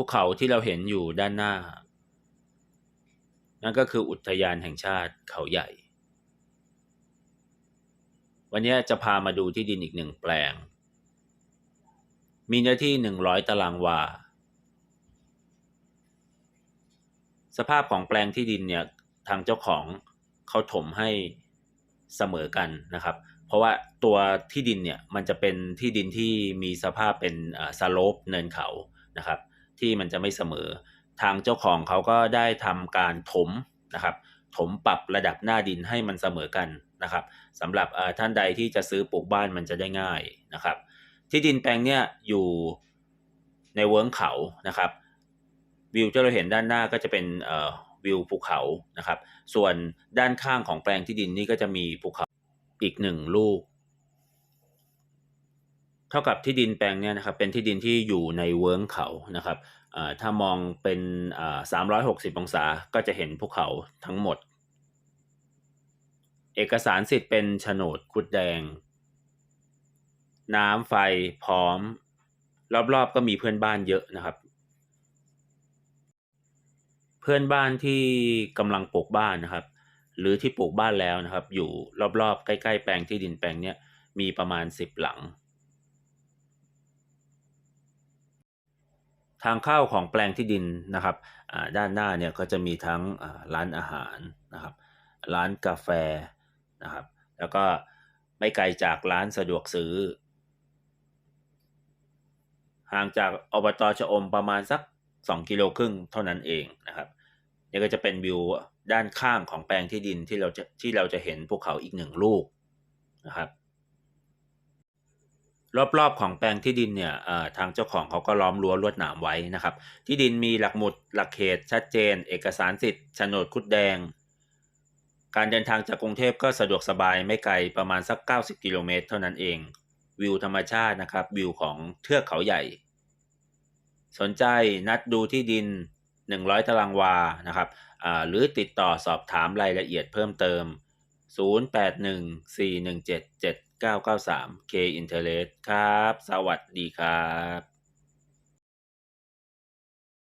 ภูเขาที่เราเห็นอยู่ด้านหน้า นั่นก็คืออุทยานแห่งชาติเขาใหญ่ วันนี้จะพามาดูที่ดินอีกหนึ่งแปลง มีเนื้อที่หนึ่งร้อยตารางวา สภาพของแปลงที่ดินเนี่ยทางเจ้าของเขาถมให้เสมอกันนะครับ เพราะว่าตัวที่ดินเนี่ยมันจะเป็นที่ดินที่มีสภาพเป็นสโลปเนินเขานะครับ ที่มันจะไม่เสมอ ทางเจ้าของเขาก็ได้ทำการถมนะครับ ถมปรับระดับหน้าดินให้มันเสมอกันนะครับสำหรับท่านใดที่จะซื้อปลูกบ้านมันจะได้ง่ายนะครับ ที่ดินแปลงเนี้ยอยู่ในเวิ้งเขานะครับวิวที่เราเห็นด้านหน้าก็จะเป็นวิวภูเขานะครับ ส่วนด้านข้างของแปลงที่ดินนี่ก็จะมีภูเขาอีกหนึ่งลูก เท่ากับที่ดินแปลงเนี้ยนะครับเป็นที่ดินที่อยู่ในเวิ้งเขานะครับถ้ามองเป็นสามร้อยหกสิบองศาก็จะเห็นภูเขาทั้งหมด เอกสารสิทธิ์เป็นโฉนดคุดแดง น้ำไฟพร้อม รอบๆก็มีเพื่อนบ้านเยอะนะครับ เพื่อนบ้านที่กำลังปลูกบ้านนะครับ หรือที่ปลูกบ้านแล้วนะครับ อยู่รอบๆใกล้ ๆ แปลงที่ดินแปลงเนี้ยมีประมาณสิบหลัง ทางเข้าของแปลงที่ดินนะครับด้านหน้าเนี่ยก็จะมีทั้งร้านอาหารนะครับ ร้านกาแฟนะครับ แล้วก็ไม่ไกลจากร้านสะดวกซื้อ ห่างจากอบตชะอมประมาณสัก 2 กิโลครึ่งเท่านั้นเองนะครับนี่ก็จะเป็นวิวด้านข้างของแปลงที่ดินที่เราจะที่เราจะเห็นภูเขาอีกหนึ่งลูกนะครับ รอบๆของแปลงที่ดินเนี่ยทางเจ้าของเขาก็ล้อมรั้วลวดหนามไว้นะครับ ที่ดินมีหลักหมุดหลักเขตชัดเจน เอกสารสิทธิ์โฉนดคุดแดง การเดินทางจากกรุงเทพก็สะดวกสบายไม่ไกลประมาณสัก 90 กิโลเมตรเท่านั้นเอง วิวธรรมชาตินะครับ วิวของเทือกเขาใหญ่ สนใจนัดดูที่ดิน 100 ตารางวานะครับหรือติดต่อสอบถามรายละเอียดเพิ่มเติม 993 K Interest ครับ สวัสดีครับ